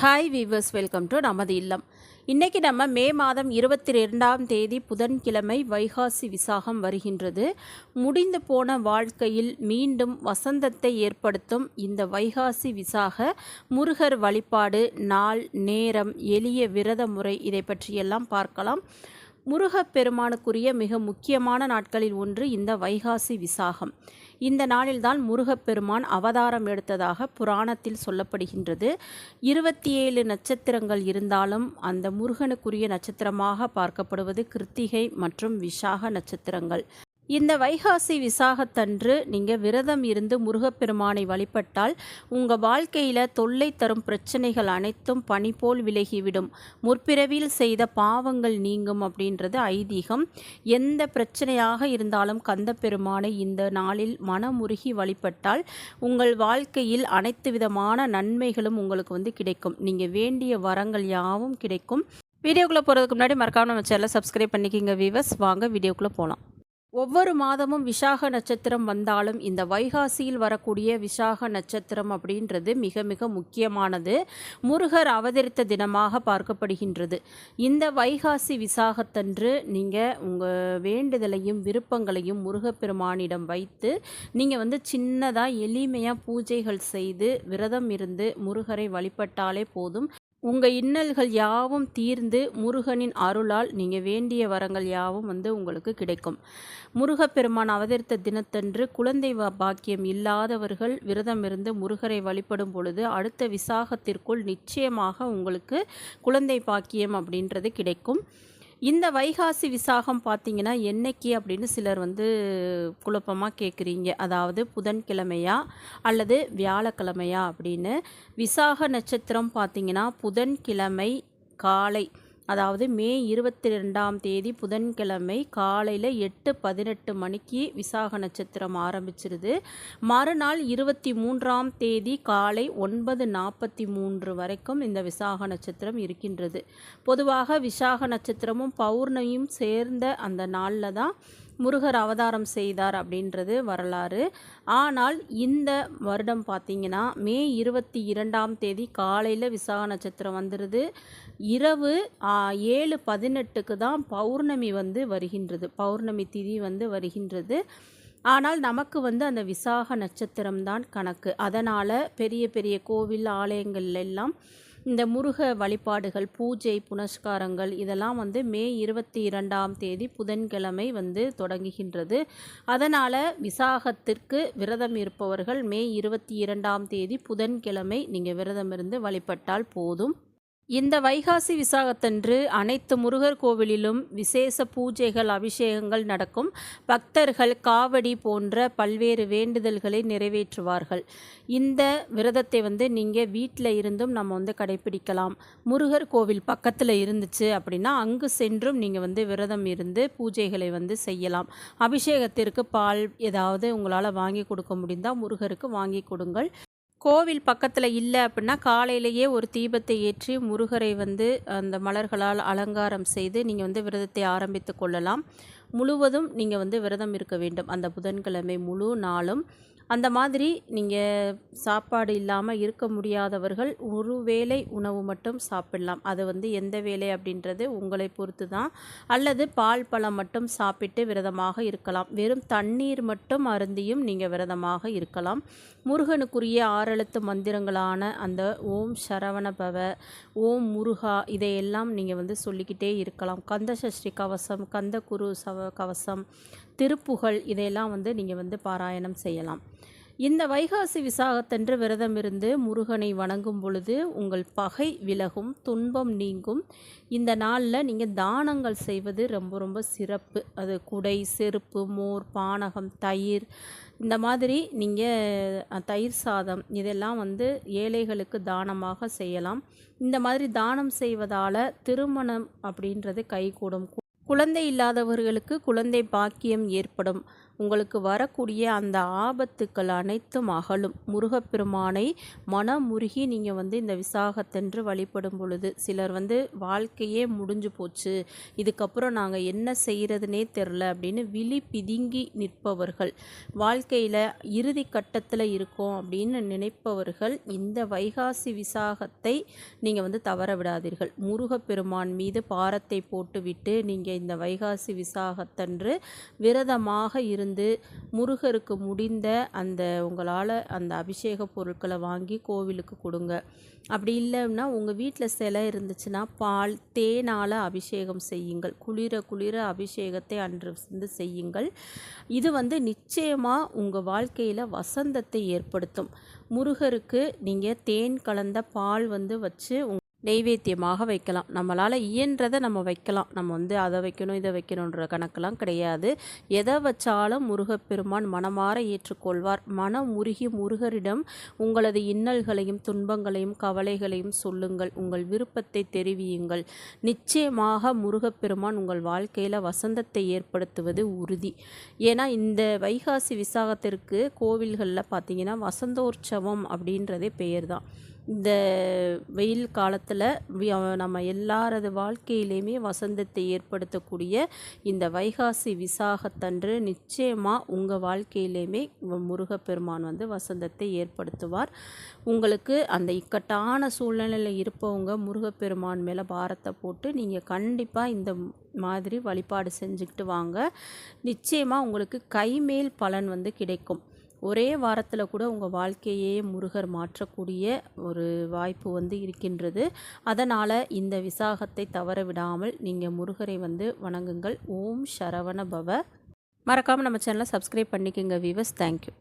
Hi viewers welcome to நமது இல்லம். இன்றைக்கி நம்ம மே மாதம் இருபத்தி ரெண்டாம் தேதி புதன்கிழமை வைகாசி விசாகம் வருகின்றது. முடிந்து போன வாழ்க்கையில் மீண்டும் வசந்தத்தை ஏற்படுத்தும் இந்த வைகாசி விசாக முருகர் வழிபாடு நாள் நேரம் எளிய விரத முறை இதை பற்றியெல்லாம் பார்க்கலாம். முருகப்பெருமானுக்குரிய மிக முக்கியமான நாட்களில் ஒன்று இந்த வைகாசி விசாகம். இந்த நாளில்தான் முருகப்பெருமான் அவதாரம் எடுத்ததாக புராணத்தில் சொல்லப்படுகின்றது. இருபத்தி ஏழு நட்சத்திரங்கள் இருந்தாலும் அந்த முருகனுக்குரிய நட்சத்திரமாக பார்க்கப்படுவது கிருத்திகை மற்றும் விசாக நட்சத்திரங்கள். இந்த வைகாசி விசாகத்தன்று நீங்கள் விரதம் இருந்து முருகப்பெருமானை வழிபட்டால் உங்கள் வாழ்க்கையில் தொல்லை தரும் பிரச்சனைகள் அனைத்தும் பனி போல் விலகிவிடும். முற்பிறவியில் செய்த பாவங்கள் நீங்கும் அப்படின்றது ஐதீகம். எந்த பிரச்சனையாக இருந்தாலும் கந்த பெருமானை இந்த நாளில் மனமுருகி வழிபட்டால் உங்கள் வாழ்க்கையில் அனைத்து விதமான நன்மைகளும் உங்களுக்கு வந்து கிடைக்கும். நீங்கள் வேண்டிய வரங்கள் யாவும் கிடைக்கும். வீடியோக்குள்ளே போகிறதுக்கு முன்னாடி மறக்காம நம்ம சேனலை சப்ஸ்கிரைப் பண்ணிக்கிங்க வீவர்ஸ் வாங்க வீடியோக்குள்ளே போகலாம் ஒவ்வொரு மாதமும் விசாக நட்சத்திரம் வந்தாலும் இந்த வைகாசியில் வரக்கூடிய விசாக நட்சத்திரம் அப்படின்றது மிக மிக முக்கியமானது. முருகர் அவதரித்த தினமாக பார்க்கப்படுகின்றது. இந்த வைகாசி விசாகத்தன்று நீங்கள் உங்கள் வேண்டுதலையும் விருப்பங்களையும் முருகப்பெருமானிடம் வைத்து நீங்கள் வந்து சின்னதாக எளிமையாக பூஜைகள் செய்து விரதம் இருந்து முருகரை வழிபட்டாலே போதும். உங்கள் இன்னல்கள் யாவும் தீர்ந்து முருகனின் அருளால் நீங்கள் வேண்டிய வரங்கள் யாவும் வந்து உங்களுக்கு கிடைக்கும். முருகப்பெருமான் அவதரித்த தினத்தன்று குழந்தை பாக்கியம் இல்லாதவர்கள் விரதம் இருந்து முருகரை வழிபடும் பொழுது அடுத்த விசாகத்திற்குள் நிச்சயமாக உங்களுக்கு குழந்தை பாக்கியம் அப்படின்றது கிடைக்கும். இந்த வைகாசி விசாகம் பார்த்தீங்கன்னா என்னைக்கு அப்படின்னு சிலர் வந்து குழப்பமாக கேட்குறீங்க அதாவது புதன்கிழமையா அல்லது வியாழக்கிழமையா அப்படின்னு. விசாக நட்சத்திரம் பார்த்தீங்கன்னா புதன்கிழமை காலை அதாவது மே இருபத்தி ரெண்டாம் தேதி புதன்கிழமை காலையில் எட்டு பதினெட்டு மணிக்கு விசாக நட்சத்திரம் ஆரம்பிச்சிருது. மறுநாள் இருபத்தி மூன்றாம் தேதி காலை ஒன்பது நாற்பத்தி மூன்று வரைக்கும் இந்த விசாக நட்சத்திரம் இருக்கின்றது. பொதுவாக விசாக நட்சத்திரமும் பௌர்ணமியும் சேர்ந்த அந்த நாளில் தான் முருகர் அவதாரம் செய்தார் அப்படின்றது வரலாறு. ஆனால் இந்த வருடம் பார்த்திங்கன்னா மே இருபத்தி இரண்டாம் தேதி காலையில் விசாக நட்சத்திரம் வந்துடுது இரவு ஏழு பதினெட்டுக்கு தான் பௌர்ணமி வந்து வருகின்றது. பௌர்ணமி திதி வந்து வருகின்றது. ஆனால் நமக்கு வந்து அந்த விசாக நட்சத்திரம்தான் கணக்கு. அதனால் பெரிய பெரிய கோவில் ஆலயங்கள் எல்லாம் இந்த முருக வழிபாடுகள் பூஜை புனஸ்காரங்கள் இதெல்லாம் வந்து மே இருபத்தி இரண்டாம் தேதி புதன்கிழமை வந்து தொடங்குகின்றது. அதனால் விசாகத்திற்கு விரதம் இருப்பவர்கள் மே இருபத்தி இரண்டாம் தேதி புதன்கிழமை நீங்கள் விரதம் இருந்து வழிபட்டால் போதும். இந்த வைகாசி விசாகத்தன்று அனைத்து முருகர் கோவிலிலும் விசேஷ பூஜைகள் அபிஷேகங்கள் நடக்கும். பக்தர்கள் காவடி போன்ற பல்வேறு வேண்டுதல்களை நிறைவேற்றுவார்கள். இந்த விரதத்தை வந்து நீங்கள் வீட்டில் இருந்தும் நம்ம வந்து கடைபிடிக்கலாம். முருகர் கோவில் பக்கத்தில் இருந்துச்சு அப்படின்னா அங்கு சென்றும் நீங்கள் வந்து விரதம் இருந்து பூஜைகளை வந்து செய்யலாம். அபிஷேகத்திற்கு பால் ஏதாவது உங்களால் வாங்கி கொடுக்க முடிந்தால் முருகருக்கு வாங்கி கொடுங்கள். கோவில் பக்கத்தில் இல்லை அப்படின்னா காலையிலேயே ஒரு தீபத்தை ஏற்றி முருகரை வந்து அந்த மலர்களால் அலங்காரம் செய்து நீங்கள் வந்து விரதத்தை ஆரம்பித்து கொள்ளலாம். முழுவதும் நீங்கள் வந்து விரதம் இருக்க வேண்டும். அந்த புதன்கிழமை முழு நாளும் அந்த மாதிரி நீங்கள் சாப்பாடு இல்லாமல் இருக்க முடியாதவர்கள் ஒரு வேளை உணவு மட்டும் சாப்பிடலாம். அது வந்து எந்த வேலை அப்படின்றது உங்களை பொறுத்து தான் அல்லது பால் பழம் மட்டும் சாப்பிட்டு விரதமாக இருக்கலாம். வெறும் தண்ணீர் மட்டும் அருந்தியும் நீங்கள் விரதமாக இருக்கலாம். முருகனுக்குரிய ஆறெழுத்து மந்திரங்களான அந்த ஓம் சரவண பவ ஓம் முருகா இதையெல்லாம் நீங்கள் வந்து சொல்லிக்கிட்டே இருக்கலாம். கந்த சஷ்டி கவசம் கந்த குரு சவ கவசம் திருப்புகழ் இதையெல்லாம் வந்து நீங்கள் வந்து பாராயணம் செய்யலாம். இந்த வைகாசி விசாகத்தன்று விரதம் இருந்து முருகனை வணங்கும் பொழுது உங்கள் பகை விலகும் துன்பம் நீங்கும். இந்த நாளில் நீங்கள் தானங்கள் செய்வது ரொம்ப ரொம்ப சிறப்பு. அது குடை செருப்பு மோர் பானகம் தயிர். இந்த மாதிரி நீங்கள் தயிர் சாதம் இதெல்லாம் வந்து ஏழைகளுக்கு தானமாக செய்யலாம். இந்த மாதிரி தானம் செய்வதால் திருமணம் அப்படின்றது கைகூடும். குழந்தை இல்லாதவர்களுக்கு குழந்தை பாக்கியம் ஏற்படும். உங்களுக்கு வரக்கூடிய அந்த ஆபத்துக்கள் அனைத்தும் அகலும். முருகப்பெருமானை மனமுருகி நீங்கள் வந்து இந்த விசாகத்தென்று வழிபடும் பொழுது சிலர் வந்து வாழ்க்கையே முடிஞ்சு போச்சு. இதுக்கப்புறம் நாங்கள் என்ன செய்கிறதுனே தெரில அப்படின்னு விழி பிதுங்கி நிற்பவர்கள். வாழ்க்கையில் இறுதி கட்டத்தில் இருக்கோம் அப்படின்னு நினைப்பவர்கள் இந்த வைகாசி விசாகத்தை நீங்கள் வந்து தவற விடாதீர்கள். முருகப்பெருமான் மீது பாரத்தை போட்டுவிட்டு நீங்கள் இந்த வைகாசி விசாகத்தன்று விரதமாக இருந்து வந்து முருகருக்கு முடிந்த அந்த உங்களால் அந்த அபிஷேக பொருட்களை வாங்கி கோவிலுக்கு கொடுங்க. அப்படி இல்லைன்னா உங்கள் வீட்டில் சிலை இருந்துச்சுன்னா பால் தேனால் அபிஷேகம் செய்யுங்கள். குளிர குளிர அபிஷேகத்தை அன்று வந்து செய்யுங்கள். இது வந்து நிச்சயமாக உங்கள் வாழ்க்கையில் வசந்தத்தை ஏற்படுத்தும். முருகருக்கு நீங்கள் தேன் கலந்த பால் வந்து வச்சு நெய்வேத்தியமாக வைக்கலாம். நம்மளால் இயன்றதை நம்ம வைக்கலாம். நம்ம வந்து அதை வைக்கணும் இதை வைக்கணுன்ற கணக்கெல்லாம் கிடையாது. எதை வச்சாலும் முருகப்பெருமான் மனமாற ஏற்றுக்கொள்வார். மனம் உருகி முருகரிடம் உங்களது இன்னல்களையும் துன்பங்களையும் கவலைகளையும் சொல்லுங்கள். உங்கள் விருப்பத்தை தெரிவியுங்கள். நிச்சயமாக முருகப்பெருமான் உங்கள் வாழ்க்கையில் வசந்தத்தை ஏற்படுத்துவது உறுதி. ஏன்னா இந்த வைகாசி விசாகத்திற்கு கோவில்களில் பார்த்தீங்கன்னா வசந்தோற்சவம் அப்படின்றதே பெயர் தான் இந்த வெயில் காலத்தில் நம்ம எல்லாரது வாழ்க்கையிலையுமே வசந்தத்தை ஏற்படுத்தக்கூடிய இந்த வைகாசி விசாகத்தன்று நிச்சயமாக உங்கள் வாழ்க்கையிலையுமே முருகப்பெருமான் வந்து வசந்தத்தை ஏற்படுத்துவார். உங்களுக்கு அந்த இக்கட்டான சூழ்நிலையில் இருப்பவங்க முருகப்பெருமான் மேலே பாரத்தை போட்டு நீங்கள் கண்டிப்பாக இந்த மாதிரி வழிபாடு செஞ்சுக்கிட்டு வாங்க. நிச்சயமாக உங்களுக்கு கைமேல் பலன் வந்து கிடைக்கும். ஒரே வாரத்தில் கூட உங்கள் வாழ்க்கையே முருகர் மாற்றக்கூடிய ஒரு வாய்ப்பு வந்து இருக்கின்றது. அதனால் இந்த விசாகத்தை தவற விடாமல் நீங்கள் முருகரை வந்து வணங்குங்கள். ஓம் சரவண பவ. மறக்காமல் நம்ம சேனலை சப்ஸ்கிரைப் பண்ணிக்கோங்க விவஸ் தேங்க்யூ